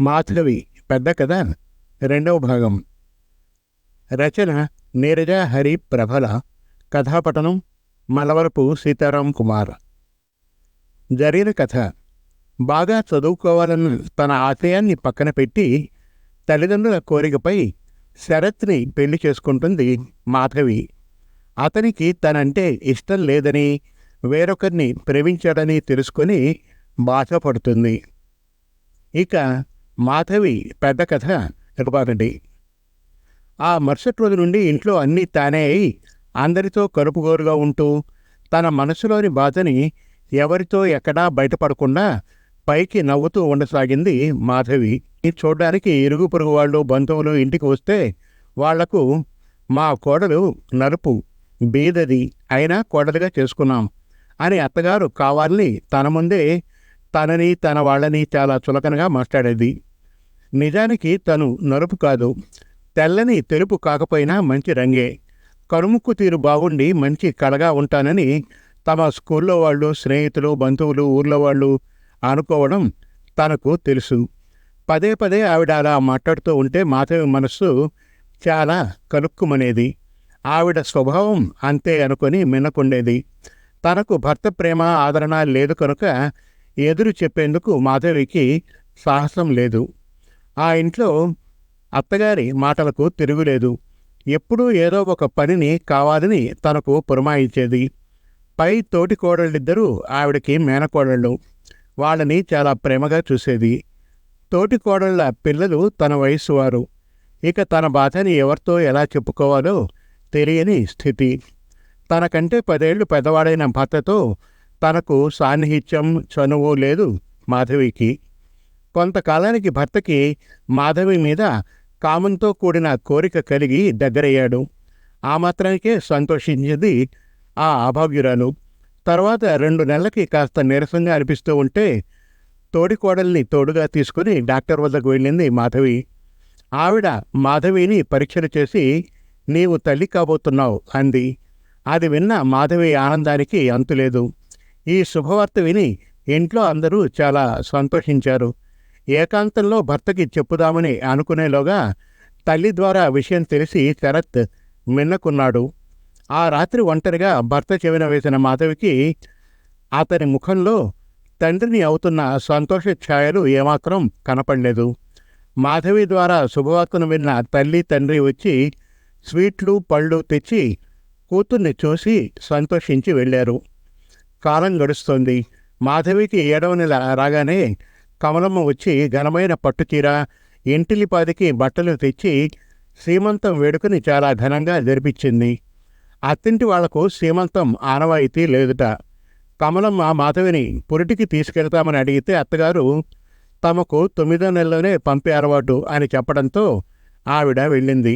మాధవి పెద్ద కథ. రెండవ భాగం. రచన నీరజ హరి ప్రభల కథాపటనం మలవరపు సీతారాం కుమార్. జరిగిన కథ. బాగా చదువుకోవాలన్న తన ఆశయాన్ని పక్కన పెట్టి తల్లిదండ్రుల కోరికపై శరత్ని పెళ్ళి చేసుకుంటుంది మాధవి. అతనికి తనంటే ఇష్టం లేదని వేరొకరిని ప్రేమించాడని తెలుసుకొని బాధపడుతుంది. ఇక మాధవి పెద్ద కథ ఇవ్వాలండి ఆ మరుసటి రోజు నుండి ఇంట్లో అన్నీ తానే అయి అందరితో కలుపుగోరుగా ఉంటూ తన మనసులోని బాధని ఎవరితో ఎక్కడా బయటపడకుండా పైకి నవ్వుతూ ఉండసాగింది మాధవి. ఇది చూడడానికి ఇరుగు పొరుగు వాళ్ళు బంధువులు ఇంటికి వస్తే వాళ్ళకు మా కోడలు నలుపు బీదది అయినా కోడలుగా చేసుకున్నాం అని అత్తగారు కావాలని తన ముందే తనని తన వాళ్ళని చాలా చులకనగా మాట్లాడేది. నిజానికి తను నలుపు కాదు. తెల్లని తెలుపు కాకపోయినా మంచి రంగే. కరుముక్కు తీరు బాగుండి మంచి కళగా ఉంటానని తమ స్కూల్లో వాళ్ళు స్నేహితులు బంధువులు ఊర్లో వాళ్ళు అనుకోవడం తనకు తెలుసు. పదే పదే ఆవిడ అలా మాట్లాడుతూ ఉంటే మాధవి మనస్సు చాలా కలుక్కుమనేది. ఆవిడ స్వభావం అంతే అనుకొని మిన్నకుండేది తనకు భర్త ప్రేమ ఆదరణ లేదు కనుక ఎదురు చెప్పేందుకు మాధవికి సాహసం లేదు. ఆ ఇంట్లో అత్తగారి మాటలకు తిరుగులేదు. ఎప్పుడూ ఏదో ఒక పనిని కావాలని తనకు పురమాయించేది. పై తోటి కోడళ్ళిద్దరూ ఆవిడకి మేనకోడళ్ళు. వాళ్ళని చాలా ప్రేమగా చూసేది. తోటి కోడళ్ళ పిల్లలు తన వయస్సు వారు. ఇక తన బాధని ఎవరితో ఎలా చెప్పుకోవాలో తెలియని స్థితి. తనకంటే పదేళ్ళు పెద్దవాడైన భర్తతో తనకు సాన్నిహిత్యం చనువు లేదు మాధవికి. కొంతకాలానికి భర్తకి మాధవి మీద కామంతో కూడిన కోరిక కలిగి దగ్గరయ్యాడు. ఆ మాత్రానికే సంతోషించింది ఆ అభాగ్యురాలు. తర్వాత రెండు నెలలకి కాస్త నీరసంగా అనిపిస్తూ ఉంటే తోడికోడల్ని తోడుగా తీసుకుని డాక్టర్ వద్దకు వెళ్ళింది మాధవి. ఆవిడ మాధవిని పరీక్షలు చేసి నీవు తల్లి కాబోతున్నావు అంది. అది విన్న మాధవి ఆనందానికి అంతులేదు. ఈ శుభవార్త విని ఇంట్లో అందరూ చాలా సంతోషించారు. ఏకాంతంలో భర్తకి చెప్పుదామని అనుకునేలోగా తల్లి ద్వారా విషయం తెలిసి శరత్ మిన్నకున్నాడు. ఆ రాత్రి ఒంటరిగా భర్త చెవిన వేసిన మాధవికి అతని ముఖంలో తండ్రిని అవుతున్న సంతోష ఛాయలు ఏమాత్రం కనపడలేదు. మాధవి ద్వారా శుభవార్తను విన్న తల్లి తండ్రి వచ్చి స్వీట్లు పళ్ళు తెచ్చి కూతుర్ని చూసి సంతోషించి వెళ్ళారు. కాలం గడుస్తోంది. మాధవికి ఏడవ నెల రాగానే కమలమ్మ వచ్చి ఘనమైన పట్టుచీర ఇంటిలిపాదికి బట్టలు తెచ్చి సీమంతం వేడుకని చాలా ఘనంగా జరిపించింది. అత్తింటి వాళ్ళకు సీమంతం ఆనవాయితీ లేదుట. కమలమ్మ మాధవిని పురిటికి తీసుకెళ్తామని అడిగితే అత్తగారు తమకు తొమ్మిదో నెలలోనే పంపే అలవాటు అని చెప్పడంతో ఆవిడ వెళ్ళింది.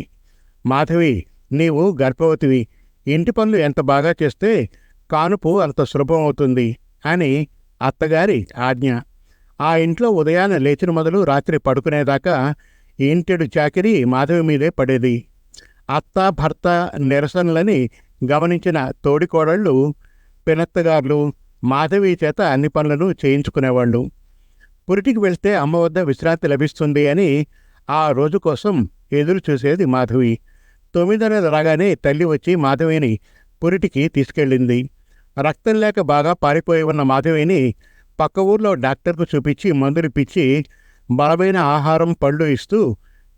మాధవి నీవు గర్భవతివి ఇంటి పనులు ఎంత బాగా చేస్తే కానుపు అంత సులభం అవుతుంది అని అత్తగారి ఆజ్ఞ. ఆ ఇంట్లో ఉదయాన్నే లేచిన మొదలు రాత్రి పడుకునేదాకా ఇంటెడు చాకిరి మాధవి మీదే పడేది. అత్త భర్త నిరసనలని గమనించిన తోడికోడళ్ళు పినత్తగారులు మాధవి చేత అన్ని పనులను చేయించుకునేవాళ్ళు. పురిటికి వెళ్తే అమ్మ వద్ద విశ్రాంతి లభిస్తుంది అని ఆ రోజు కోసం ఎదురు చూసేది మాధవి. తొమ్మిదో రాగానే తల్లి వచ్చి మాధవిని పురిటికి తీసుకెళ్ళింది. రక్తం లేక బాగా పారిపోయి ఉన్న మాధవిని పక్క ఊర్లో డాక్టర్కు చూపించి మందులు పిచ్చి బలమైన ఆహారం పళ్ళు ఇస్తూ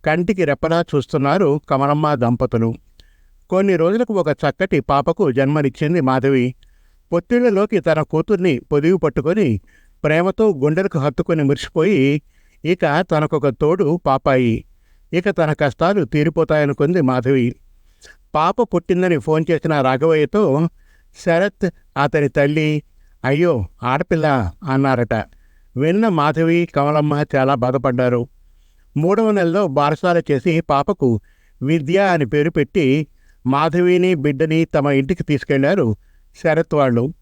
కంటికి రెప్పలా చూస్తున్నారు కమలమ్మ దంపతులు. కొన్ని రోజులకు ఒక చక్కటి పాపకు జన్మనిచ్చింది మాధవి. పొత్తిళ్ళలోకి తన కూతుర్ని పొదివి పట్టుకొని ప్రేమతో గుండెలకు హత్తుకొని మురిసిపోయి ఇక తనకొక తోడు పాపాయి. ఇక తన కష్టాలు తీరిపోతాయనుకుంది మాధవి. పాప పుట్టిందని ఫోన్ చేసిన రాఘవయ్యతో శరత్ అతని తల్లి అయ్యో ఆడపిల్ల అన్నారట. విన్న మాధవి కమలమ్మ చాలా బాధపడ్డారు. మూడవ నెలలో బారసాల చేసి పాపకు విద్య అని పేరు పెట్టి మాధవిని బిడ్డని తమ ఇంటికి తీసుకెళ్ళారు శరత్ వాళ్ళు.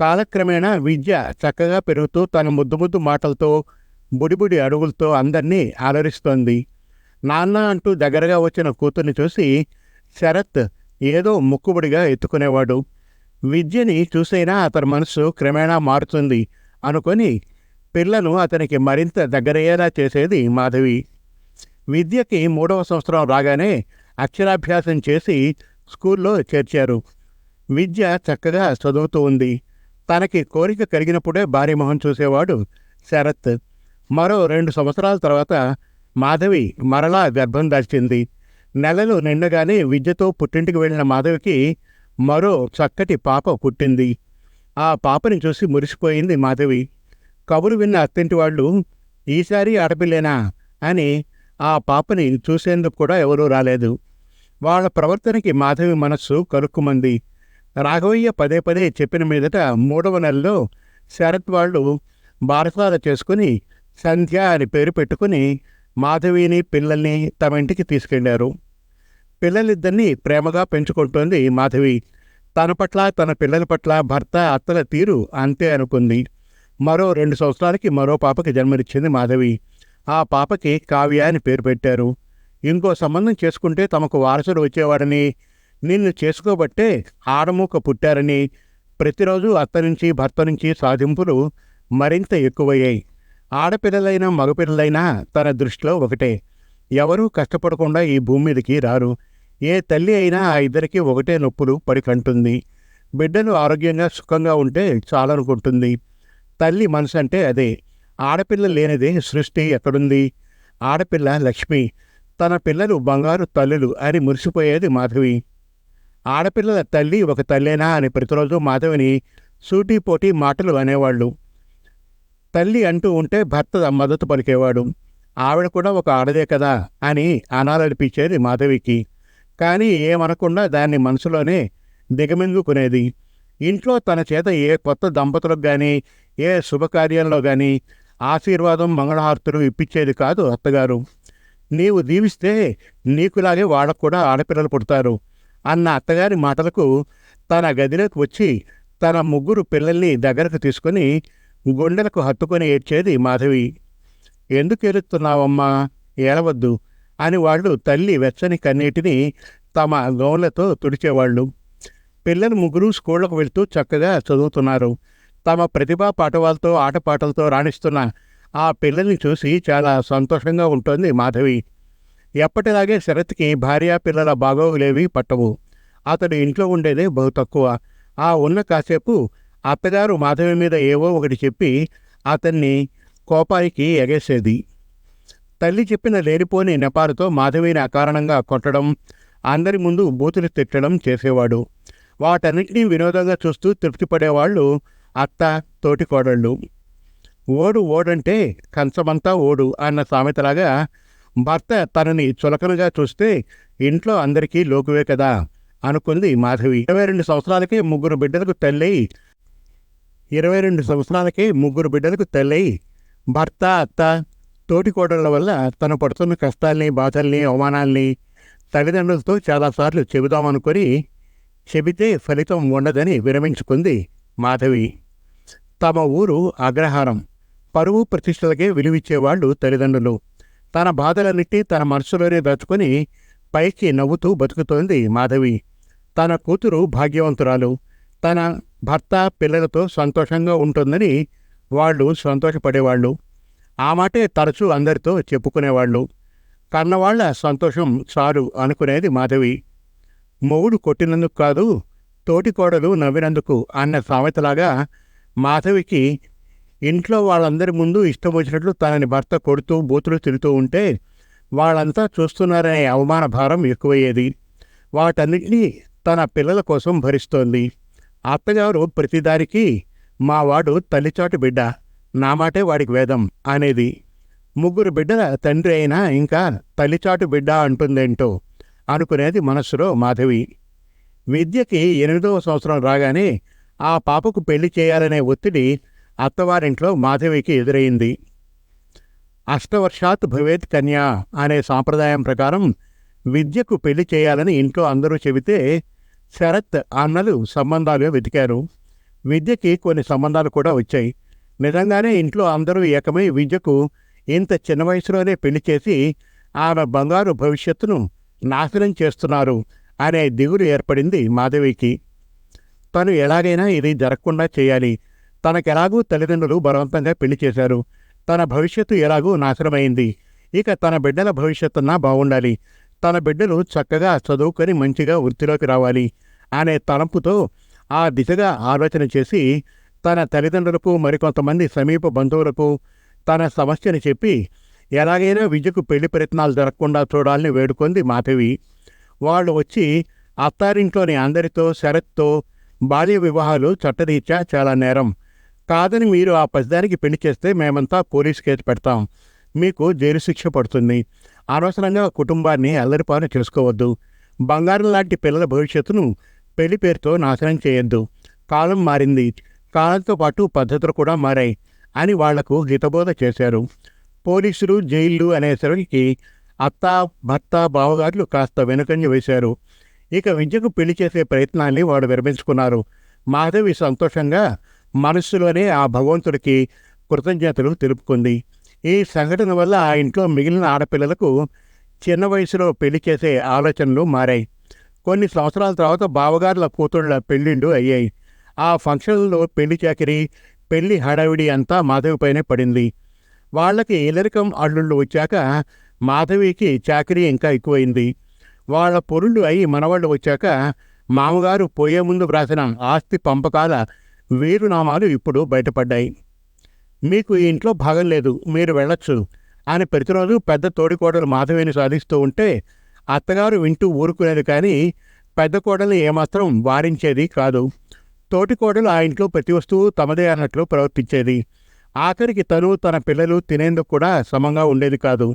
కాలక్రమేణా విద్య చక్కగా పెరుగుతూ తన ముద్దు ముద్దు మాటలతో బుడిబుడి అడుగులతో అందరినీ అలరిస్తోంది. నాన్న అంటూ దగ్గరగా వచ్చిన కూతుర్ని చూసి శరత్ ఏదో ముక్కుబడిగా ఎత్తుకునేవాడు. విద్యని చూసైనా అతని మనసు క్రమేణా మారుతుంది అనుకొని పిల్లను అతనికి మరింత దగ్గరయ్యేలా చేసేది మాధవి. విద్యకి మూడవ సంవత్సరం రాగానే అక్షరాభ్యాసం చేసి స్కూల్లో చేర్చారు. విద్య చక్కగా చదువుతూ ఉంది. తనకి కోరిక కలిగినప్పుడే భారీ మొహం చూసేవాడు శరత్. మరో రెండు సంవత్సరాల తర్వాత మాధవి మరలా గర్భం దాల్చింది. నెలలు నిండగానే విద్యతో పుట్టింటికి వెళ్ళిన మాధవికి మరో చక్కటి పాప పుట్టింది. ఆ పాపని చూసి మురిసిపోయింది మాధవి. కబురు విన్న అత్తింటి వాళ్ళు ఈసారి ఆడపిల్లేనా? అని ఆ పాపని చూసేందుకు కూడా ఎవరూ రాలేదు. వాళ్ళ ప్రవర్తనకి మాధవి మనస్సు కలుక్కుమంది రాఘవయ్య పదే పదే చెప్పిన మీదట మూడవ నెలలో శరత్ వాళ్ళు బారసాల చేసుకుని సంధ్య అని పేరు పెట్టుకుని మాధవిని పిల్లల్ని తమ ఇంటికి తీసుకెళ్ళారు. పిల్లలిద్దరినీ ప్రేమగా పెంచుకుంటోంది మాధవి. తన పట్ల తన పిల్లల పట్ల భర్త అత్తల తీరు అంతే అనుకుంది. మరో రెండు సంవత్సరాలకి మరో పాపకి జన్మనిచ్చింది మాధవి. ఆ పాపకి కావ్య అని పేరు పెట్టారు. ఇంకో సంబంధం చేసుకుంటే తమకు వారసుడు వచ్చేవాడని నిన్ను చేసుకోబట్టే ఆడమూక పుట్టారని ప్రతిరోజు అత్త నుంచి భర్త నుంచి సాధింపులు మరింత ఎక్కువయ్యాయి. ఆడపిల్లలైనా మగపిల్లలైనా తన దృష్టిలో ఒకటే. ఎవరూ కష్టపడకుండా ఈ భూమి మీదకి రారు. ఏ తల్లి అయినా ఆ ఇద్దరికి ఒకటే నొప్పులు పడి కంటుంది బిడ్డలు ఆరోగ్యంగా సుఖంగా ఉంటే చాలనుకుంటుంది. తల్లి మనసు అంటే అదే. ఆడపిల్ల లేనిదే సృష్టి ఎక్కడుంది? ఆడపిల్ల లక్ష్మి. తన పిల్లలు బంగారు తల్లులు అని మురిసిపోయేది మాధవి. ఆడపిల్లల తల్లి ఒక తల్లేనా అని ప్రతిరోజు మాధవిని సూటిపోటి మాటలు అనేవాళ్ళు. తల్లి అంటూ ఉంటే భర్త మద్దతు పలికేవాడు. ఆవిడ కూడా ఒక ఆడదే కదా అని అనాలనిపించేది మాధవికి. కానీ ఏమనకుండా దాన్ని మనసులోనే దిగమింగుకునేది. ఇంట్లో తన చేత ఏ కొత్త దంపతులకు కానీ ఏ శుభకార్యంలో కానీ ఆశీర్వాదం మంగళహారతులు ఇప్పించేది కాదు అత్తగారు. నీవు దీవిస్తే నీకులాగే వాళ్ళకు కూడా ఆడపిల్లలు పుడతారు అన్న అత్తగారి మాటలకు తన గదిలోకి వచ్చి తన ముగ్గురు పిల్లల్ని దగ్గరకు తీసుకొని గుండెలకు హత్తుకొని ఏడ్చేది మాధవి. ఎందుకు ఏడుస్తున్నావమ్మా? ఏడవద్దు. అని వాళ్ళు తల్లి వెచ్చని కన్నీటిని తమ గౌన్లతో తుడిచేవాళ్ళు. పిల్లలు ముగ్గురు స్కూళ్ళకు వెళ్తూ చక్కగా చదువుతున్నారు. తమ ప్రతిభా పాఠవాలతో ఆటపాటలతో రాణిస్తున్న ఆ పిల్లల్ని చూసి చాలా సంతోషంగా ఉంటుంది మాధవి. ఎప్పటిలాగే శరత్కి భార్యా పిల్లల బాగోగులేవి పట్టవు. అతడు ఇంట్లో ఉండేదే బహు తక్కువ. ఆ ఉన్న కాసేపు అత్తగారు మాధవి మీద ఏవో ఒకటి చెప్పి అతన్ని కోపానికి ఎగేసేది. తల్లి చెప్పిన లేనిపోని నెపారుతో మాధవిని అకారణంగా కొట్టడం అందరి ముందు బూతులు తిట్టడం చేసేవాడు. వాటన్నిటినీ వినోదంగా చూస్తూ తృప్తిపడేవాళ్ళు అత్త తోటి కోడళ్ళు ఓడు ఓడంటే కంచమంతా ఓడు అన్న సామెతలాగా భర్త తనని చులకనగా చూస్తే ఇంట్లో అందరికీ లోకువే కదా అనుకుంది మాధవి. ఇరవై రెండు సంవత్సరాలకే ముగ్గురు బిడ్డలకు తల్లై. ఇరవై రెండు సంవత్సరాలకే ముగ్గురు బిడ్డలకు తల్లై. భర్త అత్త తోటి కోడళ్ళ వల్ల తను పడుతున్న కష్టాల్ని బాధల్ని అవమానాల్ని తల్లిదండ్రులతో చాలాసార్లు చెబుదామనుకొని చెబితే ఫలితం ఉండదని విరమించుకుంది మాధవి. తమ ఊరు అగ్రహారం. పరువు ప్రతిష్టలకే విలువిచ్చేవాళ్ళు తల్లిదండ్రులు. తన బాధలన్నిటి తన మనసులోనే దాచుకొని పైకి నవ్వుతూ బతుకుతోంది మాధవి. తన కూతురు భాగ్యవంతురాలు. తన భర్త పిల్లలతో సంతోషంగా ఉంటుందని వాళ్ళు సంతోషపడేవాళ్ళు. ఆ మాటే తరచూ అందరితో చెప్పుకునేవాళ్ళు. కన్నవాళ్ళ సంతోషం చాలు అనుకునేది మాధవి. మొగుడు కొట్టినందుకు కాదు తోటికోడలు నవ్వినందుకు అన్న సామెతలాగా మాధవికి ఇంట్లో వాళ్ళందరి ముందు ఇష్టం వచ్చినట్లు తనని భర్త కొడుతూ బూతులు తిరుగుతూ ఉంటే వాళ్ళంతా చూస్తున్నారనే అవమాన భారం ఎక్కువయ్యేది. వాటన్నిటినీ తన పిల్లల కోసం భరిస్తోంది. అత్తగారు ప్రతిదానికి మావాడు తల్లిచాటు బిడ్డ. నా మాటే వాడికి వేదం అనేది. ముగ్గురు బిడ్డల తండ్రి అయినా ఇంకా తల్లిచాటు బిడ్డ అంటుందేంటో అనుకునేది మనస్సులో మాధవి. విద్యకి ఎనిమిదవ సంవత్సరం రాగానే ఆ పాపకు పెళ్ళి చేయాలనే ఒత్తిడి అత్తవారింట్లో మాధవికి ఎదురైంది. అష్టవర్షాత్ భవేత్ కన్యా అనే సాంప్రదాయం ప్రకారం విద్యకు పెళ్ళి చేయాలని ఇంట్లో అందరూ చెబితే శరత్ అన్నలు సంబంధాలు వెతికారు. విద్యకి కొన్ని సంబంధాలు కూడా వచ్చాయి. నిజంగానే ఇంట్లో అందరూ ఏకమై విద్యకు ఇంత చిన్న వయసులోనే పెళ్ళి చేసి ఆమె బంగారు భవిష్యత్తును నాశనం చేస్తున్నారు అనే దిగులు ఏర్పడింది మాధవికి. తను ఎలాగైనా ఇది జరగకుండా చేయాలి. తనకెలాగూ తల్లిదండ్రులు బలవంతంగా పెళ్ళి చేశారు. తన భవిష్యత్తు ఎలాగూ నాశనమైంది. ఇక తన బిడ్డల భవిష్యత్తున్నా బాగుండాలి. తన బిడ్డలు చక్కగా చదువుకొని మంచిగా వృత్తిలోకి రావాలి అనే తలంపుతో ఆ దిశగా ఆలోచన చేసి తన తల్లిదండ్రులకు మరికొంతమంది సమీప బంధువులకు తన సమస్యని చెప్పి ఎలాగైనా విద్యకు పెళ్ళి ప్రయత్నాలు జరగకుండా చూడాలని వేడుకుంది మాధవి వాళ్ళు వచ్చి అత్తారింట్లోని అందరితో శరత్తో బాల్య వివాహాలు చట్టరీత్యా చాలా నేరం. కాదని మీరు ఆ పసిదానికి పెళ్ళి చేస్తే మేమంతా పోలీస్ కేసు పెడతాం. మీకు జైలు శిక్ష పడుతుంది. అనవసరంగా కుటుంబాన్ని అల్లరిపాలు చేసుకోవద్దు. బంగారం లాంటి పిల్లల భవిష్యత్తును పెళ్ళి పేరుతో నాశనం చేయొద్దు. కాలం మారింది. కాలంతో పాటు పద్ధతులు కూడా మారాయి అని వాళ్ళకు హితబోధ చేశారు. పోలీసులు జైళ్ళు అనేసరికి అత్త భర్త బావగారులు కాస్త వెనుకంజ వేశారు. ఇక విద్యకు పెళ్ళి చేసే ప్రయత్నాన్ని వాడు విరమించుకున్నారు. మాధవి సంతోషంగా మనస్సులోనే ఆ భగవంతుడికి కృతజ్ఞతలు తెలుపుకుంది. ఈ సంఘటన వల్ల ఆ ఇంట్లో మిగిలిన ఆడపిల్లలకు చిన్న వయసులో పెళ్ళి చేసే ఆలోచనలు మారాయి. కొన్ని సంవత్సరాల తర్వాత బావగారుల కూతుళ్ళ పెళ్ళిళ్ళు అయ్యాయి. ఆ ఫంక్షన్లో పెళ్ళి చాకిరి పెళ్ళి హడావిడి అంతా మాధవిపైనే పడింది. వాళ్ళకి ఇలరికం అల్లుళ్ళు వచ్చాక మాధవికి చాకరీ ఇంకా ఎక్కువైంది. వాళ్ళ పొరుళ్ళు అయి మనవాళ్ళు వచ్చాక మామగారు పోయే ముందు వ్రాసిన ఆస్తి పంపకాల వీరునామాలు ఇప్పుడు బయటపడ్డాయి. మీకు ఈ ఇంట్లో భాగం లేదు మీరు వెళ్ళొచ్చు అని ప్రతిరోజు పెద్ద తోడికోడలు మాధవిని సాధిస్తూ ఉంటే అత్తగారు వింటూ ఊరుకునేది కానీ పెద్ద కోడలు ఏమాత్రం వారించేది కాదు. తోటికోడలు ఆ ఇంట్లో ప్రతి వస్తువు తమదే అన్నట్లు ప్రవర్తించేది. ఆఖరికి తను తన పిల్లలు తినేందుకు కూడా సమంగా ఉండేది కాదు.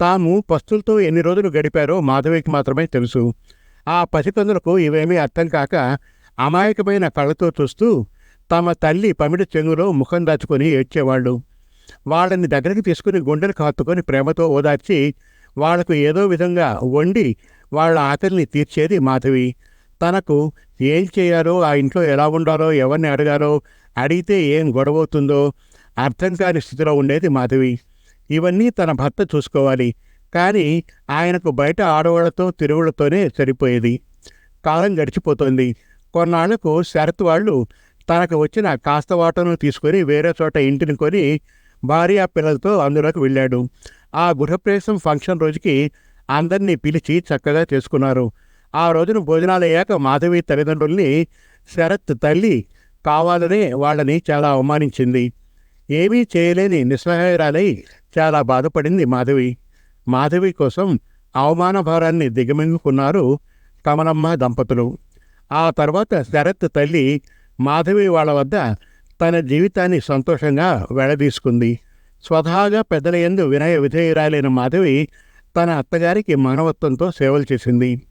తాము పస్తులతో ఎన్ని రోజులు గడిపారో మాధవికి మాత్రమే తెలుసు. ఆ పసికందులకు ఇవేమీ అర్థం కాక అమాయకమైన కళ్ళతో చూస్తూ తమ తల్లి పమిడి చెంగులో ముఖం దాచుకొని ఏడ్చేవాళ్ళు. వాళ్ళని దగ్గరికి తీసుకుని గుండెలు కాత్తుకొని ప్రేమతో ఓదార్చి వాళ్ళకు ఏదో విధంగా వండి వాళ్ళ ఆకలిని తీర్చేది మాధవి. తనకు ఏం చేయాలో ఆ ఇంట్లో ఎలా ఉండాలో ఎవరిని అడగాలో అడిగితే ఏం గొడవవుతుందో అర్థం కాని స్థితిలో ఉండేది మాధవి. ఇవన్నీ తన భర్త చూసుకోవాలి. కానీ ఆయనకు బయట ఆడవాళ్ళతో తిరుగులతోనే సరిపోయేది. కాలం గడిచిపోతుంది. కొన్నాళ్ళకు శరత్ వాళ్ళు తనకు వచ్చిన కాస్త వాటను తీసుకొని వేరే చోట ఇంటిని కొని భార్య పిల్లలతో అందులోకి వెళ్ళాడు. ఆ గృహప్రవేశం ఫంక్షన్ రోజుకి అందరినీ పిలిచి చక్కగా చేసుకున్నారు. ఆ రోజున భోజనాలు అయ్యాక మాధవి తల్లిదండ్రుల్ని శరత్ తల్లి కావాలనే వాళ్ళని చాలా అవమానించింది. ఏమీ చేయలేని నిస్సహాయరాలై చాలా బాధపడింది మాధవి. మాధవి కోసం అవమాన భారాన్ని దిగమింగుకున్నారు కమలమ్మ దంపతులు. ఆ తర్వాత శరత్ తల్లి మాధవి వాళ్ళ వద్ద తన జీవితాన్ని సంతోషంగా వెడదీసుకుంది స్వతహాగా పెద్దల ఎందు వినయ విధేయురాలైన మాధవి తన అత్తగారికి మానవత్వంతో సేవలు చేసింది.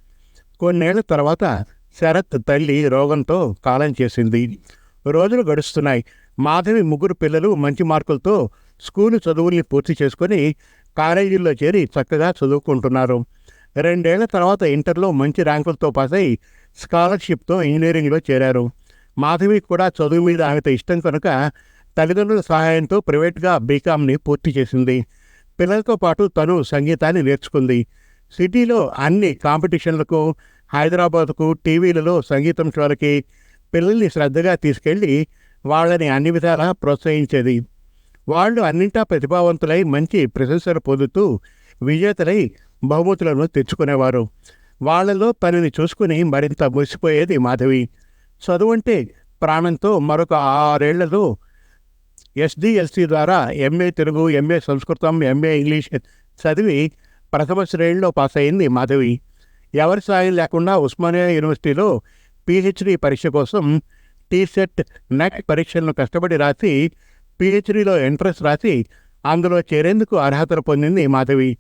కొన్నేళ్ళ తర్వాత శరత్ తల్లి రోగంతో కాలం చేసింది. రోజులు గడుస్తున్నాయి. మాధవి ముగ్గురు పిల్లలు మంచి మార్కులతో స్కూలు చదువుల్ని పూర్తి చేసుకొని కాలేజీల్లో చేరి చక్కగా చదువుకుంటున్నారు. రెండేళ్ళ తర్వాత ఇంటర్లో మంచి ర్యాంకులతో పాస్ అయి స్కాలర్షిప్తో ఇంజనీరింగ్లో చేరారు. మాధవి కూడా చదువు మీద ఆమెతో ఇష్టం కనుక తల్లిదండ్రుల సహాయంతో ప్రైవేట్గా బీకామ్ని పూర్తి చేసింది. పిల్లలతో పాటు తను సంగీతాన్ని నేర్చుకుంది. సిటీలో అన్ని కాంపిటీషన్లకు హైదరాబాద్కు టీవీలలో సంగీతం షోలకి పిల్లల్ని శ్రద్ధగా తీసుకెళ్ళి వాళ్ళని అన్ని విధాలా ప్రోత్సహించేది. వాళ్ళు అన్నింటా ప్రతిభావంతులై మంచి ప్రశంసలు పొందుతూ విజేతలై బహుమతులను తెచ్చుకునేవారు. వాళ్ళలో తనని చూసుకుని మరింత మురిసిపోయేది మాధవి. చదువు అంటే ప్రాణంతో మరొక ఆరేళ్ళలో ఎస్డిఎస్సి ద్వారా ఎంఏ తెలుగు ఎంఏ సంస్కృతం ఎంఏ ఇంగ్లీష్ చదివి ప్రథమ శ్రేణిలో పాస్ అయింది మాధవి. ఎవరి సాయం లేకుండా ఉస్మానియా యూనివర్సిటీలో పిహెచ్డి పరీక్ష కోసం టీసెట్ నెట్ పరీక్షలను కష్టపడి రాసి పిహెచ్డిలో ఎంట్రన్స్ రాసి అందులో చేరేందుకు అర్హతలు పొందింది మాధవి.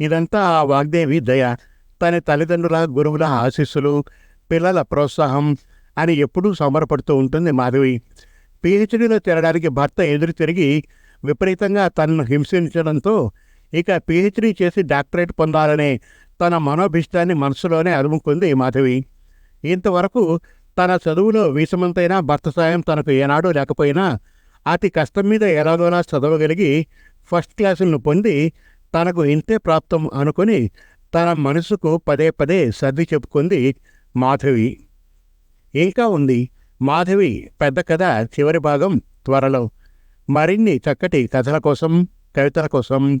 ఇదంతా ఆ వాగ్దేవి దయ. తన తల్లిదండ్రుల గురువుల ఆశీస్సులు పిల్లల ప్రోత్సాహం అని ఎప్పుడూ సంబరపడుతూ ఉంటుంది మాధవి. పిహెచ్డీలో చేరడానికి భర్త ఎదురు తిరిగి విపరీతంగా తనను హింసించడంతో ఇక పిహెచ్డీ చేసి డాక్టరేట్ పొందాలనే తన మనోభిష్టాన్ని మనసులోనే అదుముకుంది మాధవి. ఇంతవరకు తన చదువులో వీసమంతైనా భర్త సాయం తనకు ఏనాడూ లేకపోయినా అతి కష్టం మీద ఎలాగోలా చదవగలిగి ఫస్ట్ క్లాసులను పొంది తనకు ఇంతే ప్రాప్తం అనుకుని తన మనసుకు పదే పదే సర్ది చెప్పుకుంది మాధవి. ఇంకా ఉంది మాధవి పెద్ద కథ చివరి భాగం త్వరలో. మరిన్ని చక్కటి కథల కోసం కవితల కోసం